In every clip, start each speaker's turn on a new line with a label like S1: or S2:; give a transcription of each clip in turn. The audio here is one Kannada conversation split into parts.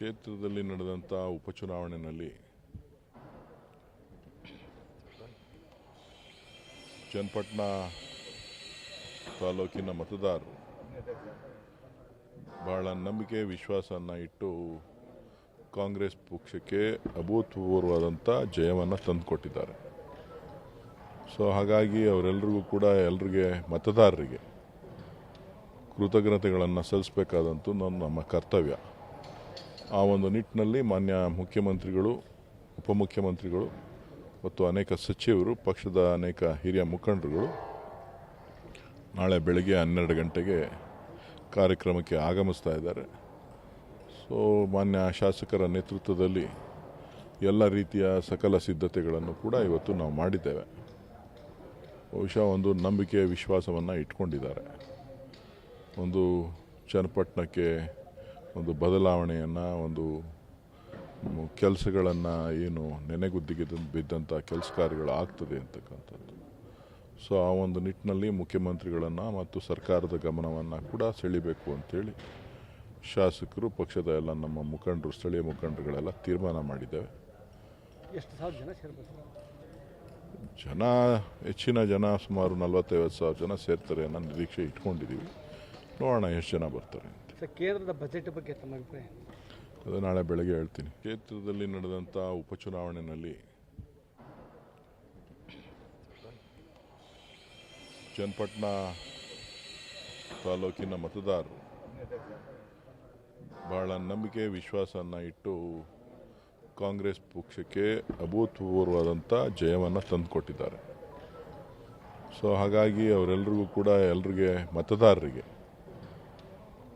S1: ಕ್ಷೇತ್ರದಲ್ಲಿ ನಡೆದಂಥ ಉಪಚುನಾವಣೆಯಲ್ಲಿ ಚನ್ನಪಟ್ಟಣ ತಾಲೂಕಿನ ಮತದಾರರು ಬಹಳ ನಂಬಿಕೆ, ವಿಶ್ವಾಸವನ್ನು ಇಟ್ಟು ಕಾಂಗ್ರೆಸ್ ಪಕ್ಷಕ್ಕೆ ಅಭೂತಪೂರ್ವವಾದಂಥ ಜಯವನ್ನು ತಂದುಕೊಟ್ಟಿದ್ದಾರೆ. ಸೊ ಹಾಗಾಗಿ ಅವರೆಲ್ಲರಿಗೂ ಕೂಡ ಎಲ್ರಿಗೆ, ಮತದಾರರಿಗೆ ಕೃತಜ್ಞತೆಗಳನ್ನು ಸಲ್ಲಿಸಬೇಕಾದಂತೂ ನನ್ನ ನಮ್ಮ ಕರ್ತವ್ಯ. ಆ ಒಂದು ನಿಟ್ಟಿನಲ್ಲಿ ಮಾನ್ಯ ಮುಖ್ಯಮಂತ್ರಿಗಳು, ಉಪಮುಖ್ಯಮಂತ್ರಿಗಳು ಮತ್ತು ಅನೇಕ ಸಚಿವರು, ಪಕ್ಷದ ಅನೇಕ ಹಿರಿಯ ಮುಖಂಡರುಗಳು ನಾಳೆ ಬೆಳಗ್ಗೆ ಹನ್ನೆರಡು ಗಂಟೆಗೆ ಕಾರ್ಯಕ್ರಮಕ್ಕೆ ಆಗಮಿಸ್ತಾ ಇದ್ದಾರೆ. ಸೊ ಮಾನ್ಯ ಶಾಸಕರ ನೇತೃತ್ವದಲ್ಲಿ ಎಲ್ಲ ರೀತಿಯ ಸಕಲ ಸಿದ್ಧತೆಗಳನ್ನು ಕೂಡ ಇವತ್ತು ನಾವು ಮಾಡಿದ್ದೇವೆ. ಬಹುಶಃ ಒಂದು ನಂಬಿಕೆ ವಿಶ್ವಾಸವನ್ನು ಇಟ್ಕೊಂಡಿದ್ದಾರೆ. ಒಂದು ಚನ್ನಪಟ್ಟಣಕ್ಕೆ ಒಂದು ಬದಲಾವಣೆಯನ್ನು ಒಂದು ಕೆಲಸಗಳನ್ನು ಏನು ನೆನೆಗುದ್ದಿಗೆ ಬಿದ್ದಂಥ ಕೆಲಸ ಕಾರ್ಯಗಳು ಆಗ್ತದೆ ಅಂತಕ್ಕಂಥದ್ದು. ಸೊ ಆ ಒಂದು ನಿಟ್ಟಿನಲ್ಲಿ ಮುಖ್ಯಮಂತ್ರಿಗಳನ್ನು ಮತ್ತು ಸರ್ಕಾರದ ಗಮನವನ್ನು ಕೂಡ ಸೆಳಿಬೇಕು ಅಂತೇಳಿ ಶಾಸಕರು ಪಕ್ಷದ ಎಲ್ಲ ನಮ್ಮ ಮುಖಂಡರು ಸ್ಥಳೀಯ ಮುಖಂಡರುಗಳೆಲ್ಲ ತೀರ್ಮಾನ ಮಾಡಿದ್ದೇವೆ.
S2: ಜನ
S1: ಹೆಚ್ಚಿನ ಜನ ಸುಮಾರು ನಲವತ್ತೈವತ್ತು ಸಾವಿರ ಜನ ಸೇರ್ತಾರೆ ಅನ್ನೋ ನಿರೀಕ್ಷೆ ಇಟ್ಕೊಂಡಿದ್ದೀವಿ. ನೋಡೋಣ ಎಷ್ಟು ಜನ ಬರ್ತಾರೆ
S2: ಸರ್ ಕೇಂದ್ರದ ಬಜೆಟ್ ಬಗ್ಗೆ ತಮ್ಮ ಅಭಿಪ್ರಾಯ
S1: ಅದು ನಾಳೆ ಬೆಳಗ್ಗೆ ಹೇಳ್ತೀನಿ. ಕ್ಷೇತ್ರದಲ್ಲಿ ನಡೆದಂಥ ಉಪಚುನಾವಣೆಯಲ್ಲಿ ಚನ್ನಪಟ್ಟಣ ತಾಲೂಕಿನ ಮತದಾರರು ಬಹಳ ನಂಬಿಕೆ ವಿಶ್ವಾಸವನ್ನು ಇಟ್ಟು ಕಾಂಗ್ರೆಸ್ ಪಕ್ಷಕ್ಕೆ ಅಭೂತಪೂರ್ವವಾದಂಥ ಜಯವನ್ನು ತಂದುಕೊಟ್ಟಿದ್ದಾರೆ. ಸೊ ಹಾಗಾಗಿ ಅವರೆಲ್ಲರಿಗೂ ಕೂಡ ಎಲ್ರಿಗೆ ಮತದಾರರಿಗೆ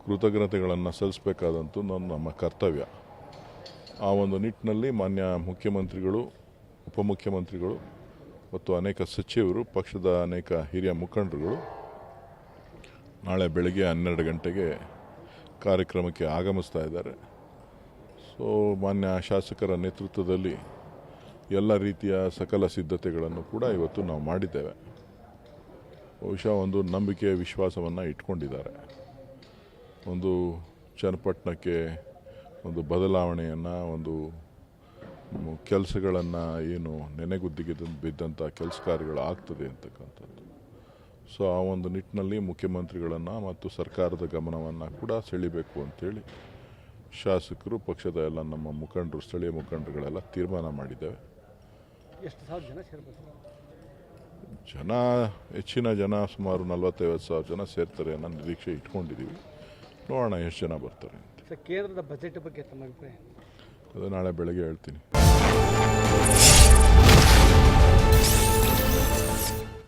S1: ಕೃತಜ್ಞತೆಗಳನ್ನು ಸಲ್ಲಿಸಬೇಕಾದಂತೂ ನನ್ನ, ನಮ್ಮ ಕರ್ತವ್ಯ. ಆ ಒಂದು ನಿಟ್ಟಿನಲ್ಲಿ ಮಾನ್ಯ ಮುಖ್ಯಮಂತ್ರಿಗಳು, ಉಪಮುಖ್ಯಮಂತ್ರಿಗಳು ಮತ್ತು ಅನೇಕ ಸಚಿವರು, ಪಕ್ಷದ ಅನೇಕ ಹಿರಿಯ ಮುಖಂಡರುಗಳು ನಾಳೆ ಬೆಳಗ್ಗೆ ಹನ್ನೆರಡು ಗಂಟೆಗೆ ಕಾರ್ಯಕ್ರಮಕ್ಕೆ ಆಗಮಿಸ್ತಾ ಇದ್ದಾರೆ. ಸೊ ಮಾನ್ಯ ಶಾಸಕರ ನೇತೃತ್ವದಲ್ಲಿ ಎಲ್ಲ ರೀತಿಯ ಸಕಲ ಸಿದ್ಧತೆಗಳನ್ನು ಕೂಡ ಇವತ್ತು ನಾವು ಮಾಡಿದ್ದೇವೆ. ಬಹುಶಃ ಒಂದು ನಂಬಿಕೆ ವಿಶ್ವಾಸವನ್ನು ಇಟ್ಕೊಂಡಿದ್ದಾರೆ. ಒಂದು ಚನ್ನಪಟ್ಟಣಕ್ಕೆ ಒಂದು ಬದಲಾವಣೆಯನ್ನು ಒಂದು ಕೆಲಸಗಳನ್ನು ಏನು ನೆನೆಗುದ್ದಿಗೆ ಬಿದ್ದಂಥ ಕೆಲಸ ಕಾರ್ಯಗಳು ಆಗ್ತದೆ ಅಂತಕ್ಕಂಥದ್ದು. ಸೊ ಆ ಒಂದು ನಿಟ್ಟಿನಲ್ಲಿ ಮುಖ್ಯಮಂತ್ರಿಗಳನ್ನು ಮತ್ತು ಸರ್ಕಾರದ ಗಮನವನ್ನು ಕೂಡ ಸೆಳಿಬೇಕು ಅಂಥೇಳಿ ಶಾಸಕರು ಪಕ್ಷದ ಎಲ್ಲ ನಮ್ಮ ಮುಖಂಡರು ಸ್ಥಳೀಯ ಮುಖಂಡರುಗಳೆಲ್ಲ ತೀರ್ಮಾನ ಮಾಡಿದ್ದೇವೆ.
S2: ಎಷ್ಟು ಸಾವಿರ ಜನ ಸೇರ್ಬೋದು?
S1: ಜನ ಹೆಚ್ಚಿನ ಜನ ಸುಮಾರು ನಲವತ್ತೈವತ್ತು ಸಾವಿರ ಜನ ಸೇರ್ತಾರೆ ಅನ್ನೋ ನಿರೀಕ್ಷೆ ಇಟ್ಕೊಂಡಿದ್ದೀವಿ. ನೋಡೋಣ ಎಷ್ಟು ಜನ ಬರ್ತಾರೆ
S2: ಕೇಂದ್ರದ ಬಜೆಟ್ ಬಗ್ಗೆ ತಮ್ಮ ಅಭಿಪ್ರಾಯ
S1: ಅದು ನಾಳೆ ಬೆಳಗ್ಗೆ ಹೇಳ್ತೀನಿ.